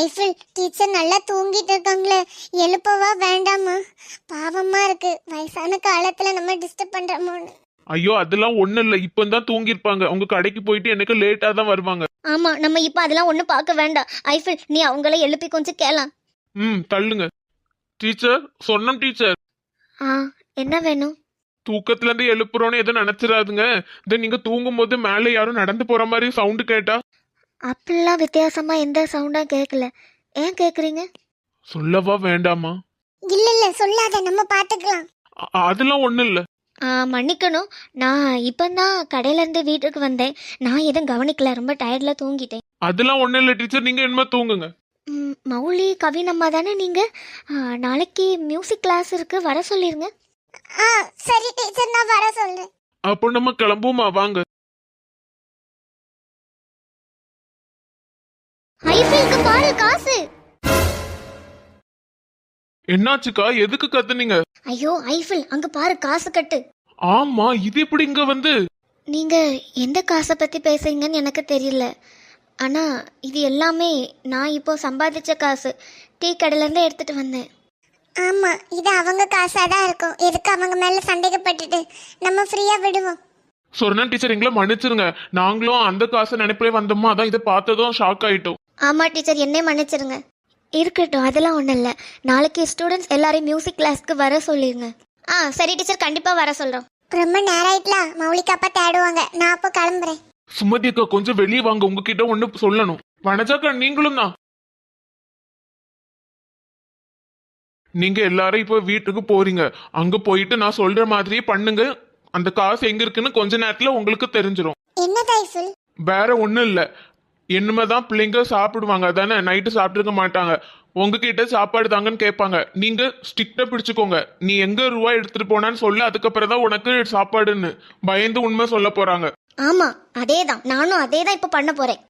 Eiffel teacher நல்லா தூங்கிட்டு இருக்காங்களே. எழுப்பவா வேண்டாமா? பாவமா இருக்கு. வயசான காலத்துல நம்ம டிஸ்டர்ப் பண்றோமோன்னு ஐயோ அதெல்லாம் ஒண்ணும் இல்ல. இப்பதான் தூங்கியிருப்பாங்க. உங்க கடைக்கு போயிட்டு எனக்கு லேட்டா தான் வருவாங்க. ஆமா நம்ம இப்ப அதெல்லாம் ஒண்ணும் பார்க்க வேண்டாம். ஐஃபில் நீ அவங்கள எழுப்பி கொஞ்சம் கேளாம். ம் தள்ளுங்க. டீச்சர் சொன்னோம் டீச்சர் ஆ என்ன வேணும்? தூக்கத்துல இருந்து எழுப்புறோன்னு எதுவும் நினைச்சிடாதுங்க. தென் நீங்க தூங்கும் போது மேல யாரும் நடந்து போற மாதிரி சவுண்டு கேட்டா அப்படிலாம் வித்தியாசமா எந்த சவுண்டும் கேட்கல ஏன் கேக்குறீங்க? சொல்லவா வேண்டாமா? இல்ல இல்ல சொல்லாத நம்ம பாத்துக்கலாம். அ- அதெல்லாம் ஒண்ணும் இல்ல. ஆ, மன்னிக்கணும். நான் இப்போதான் கடையிலேருந்து வீட்டுக்கு வந்தேன். நான் எதுவும் கவனிக்கல ரொம்ப டயர்டில் தூங்கிட்டேன். அதெல்லாம் ஒண்ணும் இல்ல டீச்சர் நீங்க என்ன தூங்குங்க. ம், மௌலி கவினம்மா தானே நீங்கள் நாளைக்கு மியூசிக் கிளாஸ் இருக்கு வர சொல்லிருங்க. ஆ சரி டீச்சர் நான் வர சொல்றேன். அப்போ நம்ம கிளம்புவோமா? வாங்க. ஐஃபில்க்கு பாரு காசு. என்னாச்சுக்கா? எதுக்கு கத்துனீங்க? ஐயோ ஐஃபில் அங்க பாரு காசு கட்டு. ஆமா இது எப்படி இங்க வந்து? நீங்க எந்த காசை பத்தி பேசுறீங்கன்னு எனக்கு தெரியல. ஆனா இது எல்லாமே நான் இப்போ சம்பாதிச்ச காசு. டீ கடையில இருந்து எடுத்துட்டு வந்தேன். ஆமா இது அவங்க காசா தான் இருக்கும். எதுக்கு அவங்க மேல சந்தேகப்பட்டுட்டு நம்ம ஃப்ரீயா விடுவோம்? சொன்னா டீச்சர் எங்களை மன்னிச்சிருங்க. நாங்களும் அந்த காசை நினைப்பிலே வந்தோமா? அதான் இதை பார்த்ததும் ஷாக் ஆயிட்டோம். ஆமா டீச்சர். என்னை மன்னிச்சிருங்க. இருக்கட்டும் அதெல்லாம் ஒன்றும் இல்லை. நாளைக்கு ஸ்டூடெண்ட்ஸ் எல்லாரையும் மியூசிக் கிளாஸ்க்கு வர சொல்லிருங்க. ஆ சரி டீச்சர். கண்டிப்பாக வர சொல்கிறோம் ரொம்ப நேரம் ஆயிட்டல மௌலிகா அப்பா தேடுவாங்க. நான் அப்போ கிளம்புறேன். சுமதி அக்கா கொஞ்சம் வெளியே வாங்க. உங்ககிட்ட ஒண்ணு சொல்லணும். வனஜாக்கா நீங்களும் தான். நீங்க எல்லாரும் இப்போ வீட்டுக்கு போறீங்க. அங்க போயிட்டு நான் சொல்ற மாதிரியே பண்ணுங்க. அந்த காசு எங்க இருக்குன்னு கொஞ்ச நேரத்துல உங்களுக்கு தெரிஞ்சிடும் என்ன தைஃபில் வேற ஒண்ணும் இல்ல. இனிமேதான் பிள்ளைங்க சாப்பிடுவாங்க. தானே நைட்டு சாப்பிட்டுருக்க மாட்டாங்க. உங்ககிட்ட சாப்பாடு தாங்கன்னு கேட்பாங்க. நீங்க ஸ்ட்ரிக்டா பிடிச்சுக்கோங்க. நீ எங்க ரூபாய் எடுத்துட்டு போனான்னு சொல்லு அதுக்கப்புறம் தான் உனக்கு சாப்பாடுன்னு பயந்து உண்மை சொல்ல போறாங்க. ஆமாம் அதே தான் நானும் அதே தான் இப்போ பண்ண போகிறேன்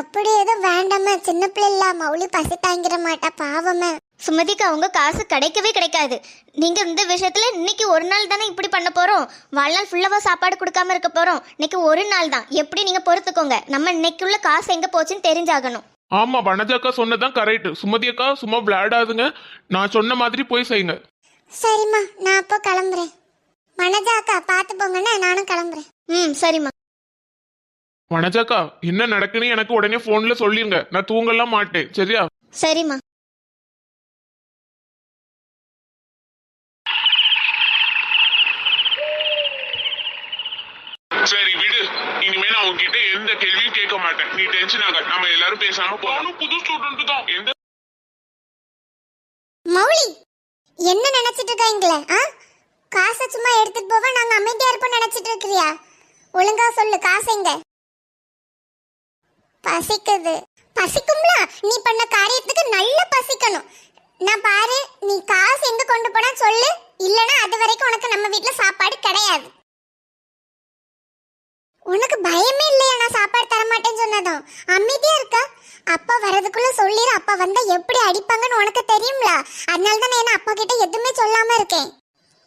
அப்படி எதுவும் வேண்டாம சின்ன பிள்ளை மௌலி பசி தாங்கிட மாட்டா பாவமே. சுமதிக்கு அவங்க காசு கிடைக்கவே கிடைக்காது. நீங்கள் இந்த விஷயத்தில் இன்னைக்கு ஒரு நாள் தானே இப்படி பண்ண போகிறோம் வாழ்நாள் ஃபுல்லாக சாப்பாடு கொடுக்காம இருக்க போகிறோம் இன்னைக்கு ஒரு நாள் தான். எப்படி நீங்கள் பொறுத்துக்கோங்க? நம்ம இன்னைக்குள்ள காசு எங்கே போச்சுன்னு தெரிஞ்சாகணும். ஆமா வனஜாக்கா சொன்னதான் கரெக்ட் சுமதி அக்கா சும்மா விளையாடாதுங்க. நான் சொன்ன மாதிரி போய் செய்யுங்க. சரிம்மா நான் அப்போ கிளம்புறேன். மனஜா அக்கா பார்த்து போங்கண்ணே நானும் கிளம்புறேன். ம் சரிம்மா. வனஜாக்கா என்ன நடக்குன்னு எனக்கு உடனே போன்ல சொல்லிருங்க. நான் தூங்கலாம் மாட்டேன். சரியா? சரிம்மா சரி விடு இனிமே நான் உன்கிட்ட எந்த கேள்வியும் கேட்க மாட்டேன் நீ நம்ம எல்லாரும் பேசாம போகணும் புது ஸ்டூடெண்ட் தான். எந்த மௌலி என்ன நினைச்சிட்டு இருக்காங்களே ஆ? காசை சும்மா எடுத்துட்டு போவா நாங்க அமைதியா இருப்போம் நினைச்சிட்டு இருக்கிறியா ஒழுங்கா சொல்லு காசு எங்க? பசிக்குது. பசிக்கும்ல? நீ பண்ண காரியத்துக்கு நல்ல பசிக்கணும். நான் பாரு நீ காசு எங்க கொண்டு போனா சொல்லு. இல்லனா அது வரைக்கும் உனக்கு நம்ம வீட்ல சாப்பாடு கிடையாது. உனக்கு பயமே சொன்னதும் அமைதியா இருக்க. அப்பா வரதுக்குள்ள சொல்லிடு அப்பா வந்தா எப்படி அடிப்பாங்கன்னு உனக்கு தெரியும்ல. அதனால தான் நான் அப்பா கிட்ட எதுவுமே சொல்லாம இருக்கேன்.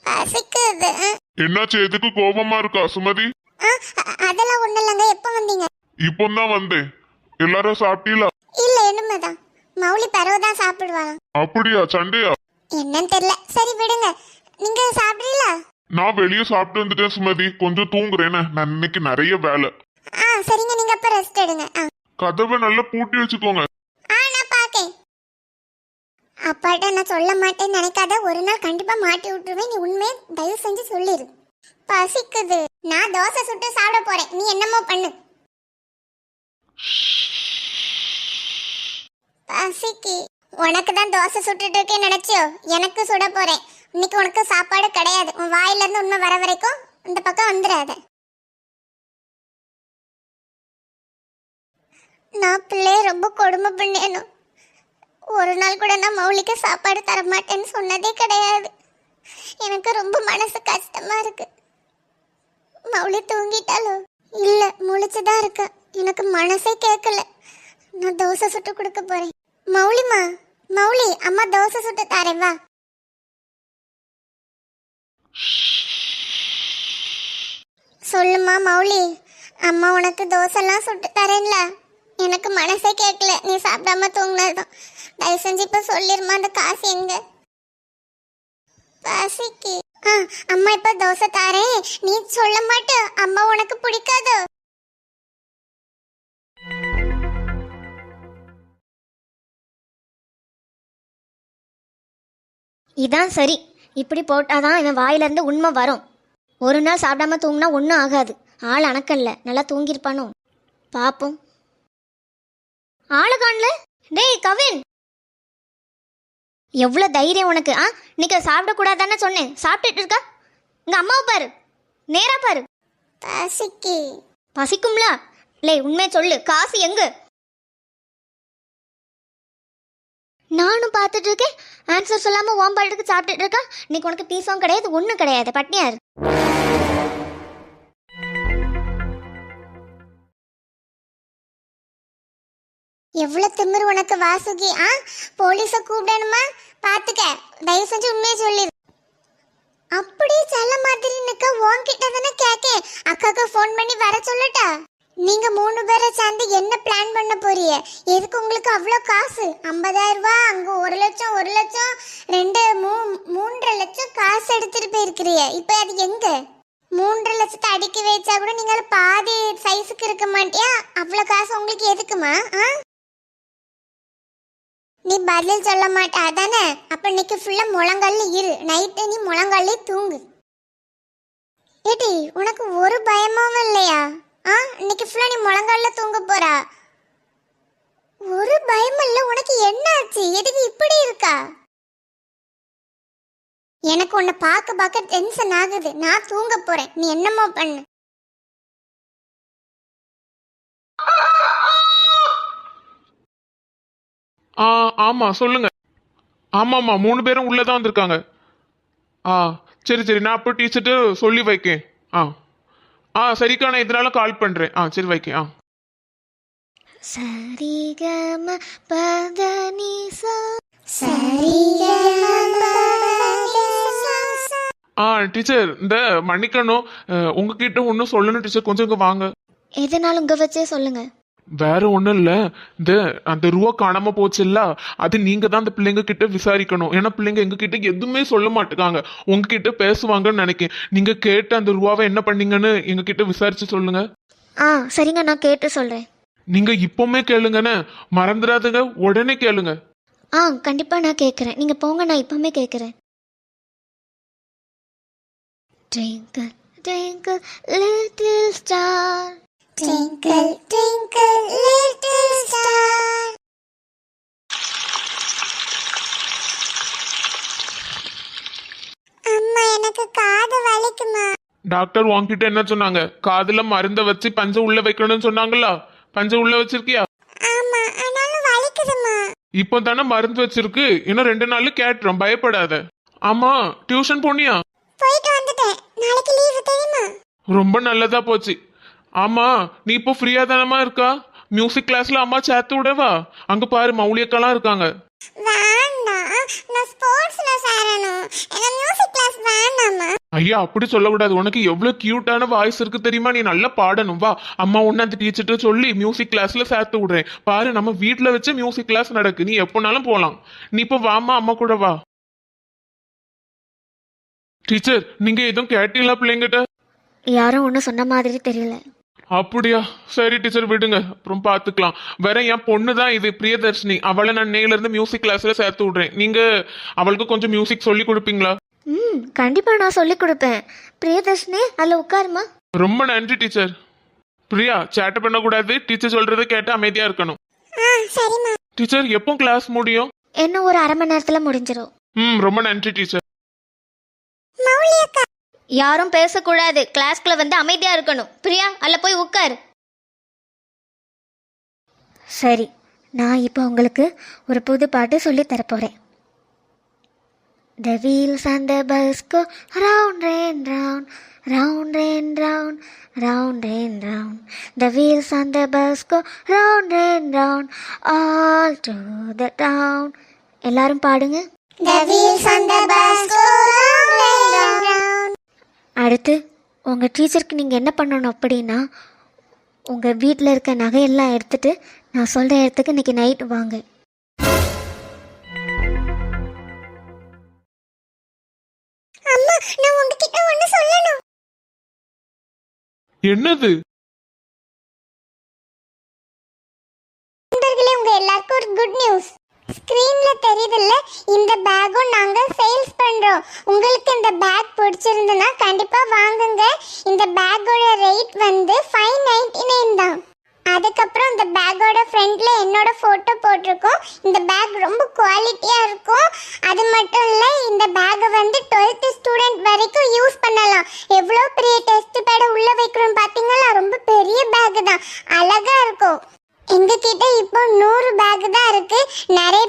பசிக்குது. என்னாச்சு? எதுக்கு கோபமா இருக்கா சுமதி? ஆ, அ- அதெல்லாம் ஒண்ணு இல்லைங்க. எப்போ வந்தீங்க? இப்போ தான் வந்தேன். எல்லாரும் சாப்பிட்டீங்களா? இல்ல என்னமேதான் மௌலி பறவை தான் சாப்பிடுவாங்க. அப்படியா? சண்டையா? என்னன்னு தெரியல. சரி விடுங்க. நீங்க சாப்பிடுறீங்களா நான் வெளியே சாப்பிட்டு வந்துட்டேன் சுமதி. கொஞ்சம் தூங்குறேன்னு. நான் இன்னைக்கு நிறைய வேலை. ஆ சரிங்க நீங்க அப்ப ரெஸ்ட் எடுங்க. ஆ. கதவை நல்லா பூட்டி வச்சுக்கோங்க. ஆ நான் பாக்கேன். அப்பாட்ட நான் சொல்ல மாட்டேன்னு நினைக்காத ஒரு நாள் கண்டிப்பா மாட்டி விட்டுருவேன். நீ உண்மையை தயவு செஞ்சு சொல்லிடு பசிக்குது. நான் தோசை சுட்டு சாப்பிட போறேன். நீ என்னமோ பண்ணு. பசிக்கு. உனக்கு தான் தோசை சுட்டுட்டு இருக்கேன்னு நினைச்சியோ? எனக்கு சுட போறேன். இன்னைக்கு உனக்கு சாப்பாடு கிடையாது. உன் வாயில இருந்து உண்மை வர வரைக்கும் இந்த பக்கம் வந்துடாத. நான் பிள்ளைய ரொம்ப கொடுமை பண்ணேனும் ஒரு நாள் கூட நான் மௌலிக்கு சாப்பாடு தர மாட்டேன்னு சொன்னதே கிடையாது. எனக்கு ரொம்ப மனசு கஷ்டமா இருக்கு. மௌலி தூங்கிட்டாலும் இல்ல முழிச்சுதான் இருக்க. எனக்கு மனசே கேட்கல நான் தோசை சுட்டு கொடுக்க போறேன். மௌலிமா மௌலி அம்மா தோசை சுட்டு தரேன் வா. சொல்லுமா மௌலி அம்மா உனக்கு தோசைலாம் சுட்டு தரேன்ல. எனக்கு மனசே கேட்கல. நீ சாப்பிடாம தூங்கினதும். தயவு செஞ்சு இப்ப சொல்லிருமா அந்த காசு எங்க? பசிக்கு. ஆ, அம்மா இப்ப தோசை தாரேன். நீ சொல்ல மாட்ட. அம்மா உனக்கு பிடிக்காதோ. இதான் சரி. இப்படி போட்டாதான் இவன் வாயிலிருந்து உண்மை வரும். ஒரு நாள் சாப்பிடாம தூங்கினா ஒன்றும் ஆகாது. ஆள் அணக்கல்ல. நல்லா தூங்கியிருப்பானோ? பார்ப்போம் ஆளு காணல. டேய் கவின். எவ்வளோ தைரியம் உனக்கு ஆ? இன்னைக்கு சாப்பிடக்கூடாதானே சொன்னேன். சாப்பிட்டுட்டு இருக்கா. இங்க அம்மாவை பாரு. நேரா பாரு. பசிக்கு. பசிக்கும்ல? லே உண்மை சொல்லு. காசு எங்க? நானும் பார்த்துட்டு இருக்கேன். ஆன்சர் சொல்லாம ஓம்பாட்டுக்கு சாப்பிட்டுட்டு இருக்கா? இன்னைக்கு உனக்கு பீஸும் கிடையாது ஒன்றும் கிடையாது. பட்னியா எவ்வளோ எவ்வளவு உனக்கு வாசுகி? ஆ? போலீஸ கூப்பிடணுமா? பாத்துக்க. தயவு செஞ்சு உண்மையை சொல்லி. அப்படியே செல்ல மாதிரி நிக்க உன்கிட்ட தானே கேக்கேன். அக்காக்கு ஃபோன் பண்ணி வர சொல்லட்டா? நீங்க மூணு பேரை சேர்ந்து என்ன பிளான் பண்ண போறீங்க? எதுக்கு உங்களுக்கு அவ்வளோ காசு? ஐம்பதாயிரம் ரூபா அங்க ஒரு லட்சம் ஒரு லட்சம் ரெண்டு மூ மூன்றரை லட்சம் காசு எடுத்துட்டு போயிருக்கிறீங்க. இப்போ அது எங்க? மூன்றரை லட்சத்தை அடுக்கி வச்சா கூட நீங்கள் பாதி சைஸுக்கு இருக்க மாட்டியா? அவ்வளோ காசு உங்களுக்கு எதுக்குமா? ஆ? நீ பதில் சொல்ல மாட்டாதானே அப்ப இன்னைக்கு ஃபுல்லா முழங்கல்ல இரு. நைட்டு நீ முழங்கல்ல தூங்கு. ஏடி உனக்கு ஒரு பயமும் இல்லையா? ஆ? இன்னைக்கு ஃபுல்லா நீ முழங்கல்ல தூங்க போறா? ஒரு பயம் இல்ல உனக்கு என்ன ஆச்சு எதுக்கு இப்படி இருக்கா? எனக்கு உன்னை பார்க்க பார்க்க டென்ஷன் ஆகுது. நான் தூங்க போறேன். நீ என்னமோ பண்ணு. ஆ ஆமா சொல்லுங்க. ஆமாம்மா மூணு பேரும் உள்ளே தான் வந்திருக்காங்க. ஆ சரி சரி நான் அப்போ டீச்சர்ட்டு சொல்லி வைக்கேன். ஆ. ஆ சரிக்கா நான் இதனால கால் பண்ணுறேன் ஆ சரி வைக்கேன். ஆ. சரிகம பதனிசா ஆ டீச்சர் இந்த மன்னிக்கணும். அஹ், உங்ககிட்ட ஒன்றும் சொல்லணும் டீச்சர். கொஞ்சம் இங்கே வாங்க. எதனாலும் உங்க வச்சே சொல்லுங்க. வேற ஒன்றும் இல்லை. இந்த அந்த ரூபா காணாம போச்சுல்ல? அது நீங்க தான் அந்த பிள்ளைங்க கிட்ட விசாரிக்கணும். ஏன்னா பிள்ளைங்க எங்க கிட்ட எதுவுமே சொல்ல மாட்டேங்காங்க உங்ககிட்ட பேசுவாங்கன்னு நினைக்கேன். நீங்க கேட்டு அந்த ரூபாவை என்ன பண்ணீங்கன்னு எங்க கிட்ட விசாரிச்சு சொல்லுங்க. ஆ சரிங்க நான் கேட்டு சொல்றேன். நீங்க இப்பவுமே கேளுங்கண்ணே. மறந்துடாதுங்க. உடனே கேளுங்க. ஆ கண்டிப்பா நான் கேட்குறேன் நீங்க போங்க நான் இப்பவுமே கேட்குறேன் Twinkle, twinkle, little star. Twinkle, twinkle, little star. அம்மா எனக்கு காது வலிக்குமா? டாக்டர் உன்கிட்ட என்ன சொன்னாங்க? காதுல மருந்த வச்சு பஞ்ச உள்ள வைக்கணும்னு சொன்னாங்களா? பஞ்ச உள்ள வச்சிருக்கியா? ஆமா ஆனாலும் வலிக்குதுமா இப்போ தானே மருந்து வச்சிருக்கு. இன்னும் ரெண்டு நாள்ல கேட்டுரும். பயப்படாத. ஆமா டியூஷன் போனியா? போயிட்டு வந்துட்டேன். நாளைக்கு லீவு தெரியுமா? ரொம்ப நல்லதா போச்சு. ஆமா நீ இப்போ ஃப்ரீயா தானமா இருக்கா? மியூசிக் கிளாஸ்ல அம்மா சேர்த்து விடவா? அங்க பாரு மௌலியக்கெல்லாம் இருக்காங்க. வேண்டாம். நான் ஸ்போர்ட்ஸ்ல சேரணும். எனக்கு மியூசிக் கிளாஸ் வேண்டாமா ஐயா அப்படி சொல்லக்கூடாது உனக்கு எவ்வளவு கியூட்டான வாய்ஸ் இருக்கு தெரியுமா? நீ நல்லா பாடணும். வா. அம்மா ஒன்னு அந்த டீச்சர்ட்ட சொல்லி மியூசிக் கிளாஸ்ல சேர்த்து விடுறேன். பாரு நம்ம வீட்ல வச்சு மியூசிக் கிளாஸ் நடக்கு. நீ எப்போனாலும் போலாம். நீ இப்போ வாமா அம்மா கூட வா. டீச்சர் நீங்க எதுவும் கேட்டீங்களா பிள்ளைங்கிட்ட? யாரும் ஒன்றும் சொன்ன மாதிரி தெரியல. அப்படியா? சரி டீச்சர் விடுங்க. அப்புறம் பார்த்துக்கலாம். வேற என் பொண்ணு தான் இது பிரியதர்ஷினி. அவளை நான் நேல இருந்து மியூசிக் கிளாஸ்ல சேர்த்து விடுறேன். நீங்க அவளுக்கு கொஞ்சம் மியூசிக் சொல்லி கொடுப்பீங்களா? ம் கண்டிப்பா நான் சொல்லி கொடுப்பேன். பிரியதர்ஷினி அதில் உட்காருமா? ரொம்ப நன்றி டீச்சர் பிரியா சேட்டை பண்ணக்கூடாது. டீச்சர் சொல்றதை கேட்டு அமைதியா இருக்கணும். சரிம்மா. டீச்சர் எப்போ கிளாஸ் முடியும்? இன்னும் ஒரு அரை மணி நேரத்தில் முடிஞ்சிடும் ம் ரொம்ப நன்றி டீச்சர் மௌலி அக்கா. யாரும் பேசக்கூடாது கிளாஸ்க்குள்ள வந்து அமைதியா இருக்கணும் பிரியா அல்ல போய் உட்காரு சரி நான் இப்போ உங்களுக்கு ஒரு புது பாட்டு சொல்லி தரப்போறேன் The wheels and the bus go round and round, round and round, round and round. The wheels and the bus go round and round, all to the town. எல்லாரும் பாடுங்க The wheels on the bus go round and round. அடுத்து உங்கள் டீச்சருக்கு நீங்கள் என்ன பண்ணணும் அப்படின்னா உங்கள் வீட்டில் இருக்க நகையெல்லாம் எடுத்துட்டு நான் சொல்கிற இடத்துக்கு இன்னைக்கு நைட்டு வாங்க. அம்மா நான் உங்ககிட்ட ஒண்ணு சொல்லணும். என்னது? நண்பர்களே உங்க எல்லாருக்கும் ஒரு குட் நியூஸ் ஸ்கிரீன்ல தெரியுதுல்ல இந்த பேக்கும் நாங்க சேல்ஸ் பண்றோம். உங்களுக்கு இந்த பேக் பிடிச்சிருந்தனா கண்டிப்பா வாங்குங்க. இந்த பேக்கோட ரேட் வந்து ஃபைவ் நைன்டி நைன் தான். அதுக்கப்புறம் இந்த பேக்கோட ஃப்ரண்ட்ல என்னோட போட்டோ போட்டிருக்கோம். இந்த பேக் ரொம்ப குவாலிட்டியா இருக்கும். அது மட்டும் இல்ல இந்த பேக்கை வந்து 12th ஸ்டூடெண்ட் வரைக்கும் யூஸ் பண்ணலாம். எவ்வளோ பெரிய டெஸ்ட் பேட உள்ள வைக்கிறோம் பாத்தீங்களா? ரொம்ப பெரிய பேக் தான். அழகா இருக்கும். எங்ககிட்ட இப்போ நூறு பேக் தான் இருக்கு. நிறைய